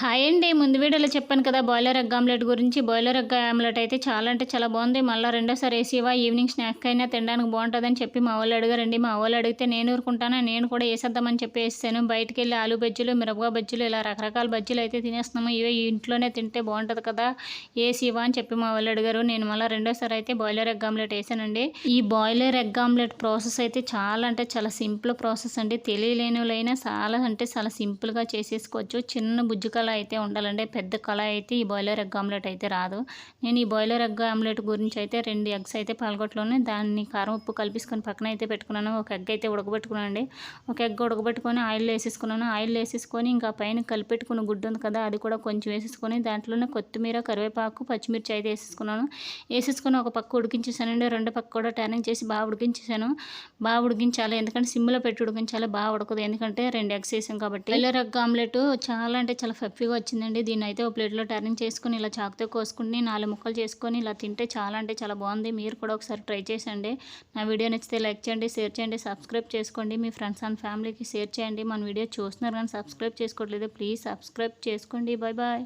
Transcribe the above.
Hi అండి. ముందు వీడియోలో చెప్పాను కదా బాయిలర్ ఎగ్ ఆమ్లెట్ గురించి. బాయిలర్ ఎగ్ ఆమ్లెట్ అయితే చాలా అంటే చాలా బాగుంది. మళ్ళీ రెండోసారి వేసేవా? ఈవినింగ్ స్నాక్ అయినా తినడానికి బాగుంటుందని చెప్పి మా వాళ్ళు అడిగారండి. మా వాళ్ళు అడిగితే నేను ఊరుకుంటాను? నేను కూడా వేసేద్దామని చెప్పి వేసాను బయటికి వెళ్ళి ఆలు బజ్జీలు మిరపకాయ బజ్జీలు ఇలా రకరకాల బజ్జీలు అయితే తినేస్తున్నాము. ఇవే ఇంట్లోనే తింటే బాగుంటుంది కదా వేసేవా అని చెప్పి మా వాళ్ళు అడిగారు. నేను మళ్ళీ రెండోసారి అయితే బాయిలర్ ఎగ్ ఆమ్లెట్ వేసానండి. ఈ బాయిలర్ ఎగ్ ఆమ్లెట్ ప్రాసెస్ అయితే చాలా అంటే చాలా సింపుల్ ప్రాసెస్ అండి. తెలియలేని చాలా అంటే చాలా సింపుల్గా చేసేసుకోవచ్చు. చిన్న బుజ్జి కళాయి అయితే ఉండాలంటే పెద్ద కళ అయితే ఈ బాయిలర్ ఎగ్ ఆమ్లెట్ అయితే రాదు. నేను ఈ బాయిలర్ ఎగ్ ఆమ్లెట్ గురించి అయితే రెండు ఎగ్స్ అయితే పాల్గొట్టలోనే దాన్ని కారం ఉప్పు కలిపిసుకొని పక్కన అయితే పెట్టుకున్నాను. ఒక ఎగ్ అయితే ఉడకబెట్టుకున్నానండి. ఒక ఎగ్ ఉడకబెట్టుకొని ఆయిల్ వేసేసుకున్నాను. ఆయిల్ వేసేసుకొని ఇంకా పైన కలిపెట్టుకున్న గుడ్డు ఉంది కదా అది కూడా కొంచెం వేసేసుకొని దాంట్లోనే కొత్తిమీర కరివేపాకు పచ్చిమిర్చి అయితే వేసేసుకున్నాను. వేసేసుకొని ఒక పక్క ఉడికించేసానండి. రెండు పక్క కూడా టర్నింగ్ చేసి బాగా ఉడికించేసాను. బాగా ఉడికించాలి. ఎందుకంటే సిమ్లో పెట్టి ఉడికించాలి. బాగా ఉడకదు. ఎందుకంటే రెండు ఎగ్స్ వేసాం కాబట్టి. బాయిలర్ ఎగ్ ఆమ్లెట్ చాలా అంటే చాలా ఫెఫీగా వచ్చిందండి. దీన్ని అయితే ఒక ప్లేట్లో టర్నింగ్ చేసుకుని ఇలా చాకుతో కోసుకుని నాలుగు ముక్కలు చేసుకొని ఇలా తింటే చాలా అంటే చాలా బాగుంది. మీరు కూడా ఒకసారి ట్రై చేసండి. నా వీడియో నచ్చితే లైక్ చేయండి షేర్ చేయండి సబ్స్క్రైబ్ చేసుకోండి. మీ ఫ్రెండ్స్ అండ్ ఫ్యామిలీకి షేర్ చేయండి. మన వీడియో చూస్తున్నారు కానీ సబ్స్క్రైబ్ చేసుకోవట్లేదు. ప్లీజ్ సబ్స్క్రైబ్ చేసుకోండి. Bye bye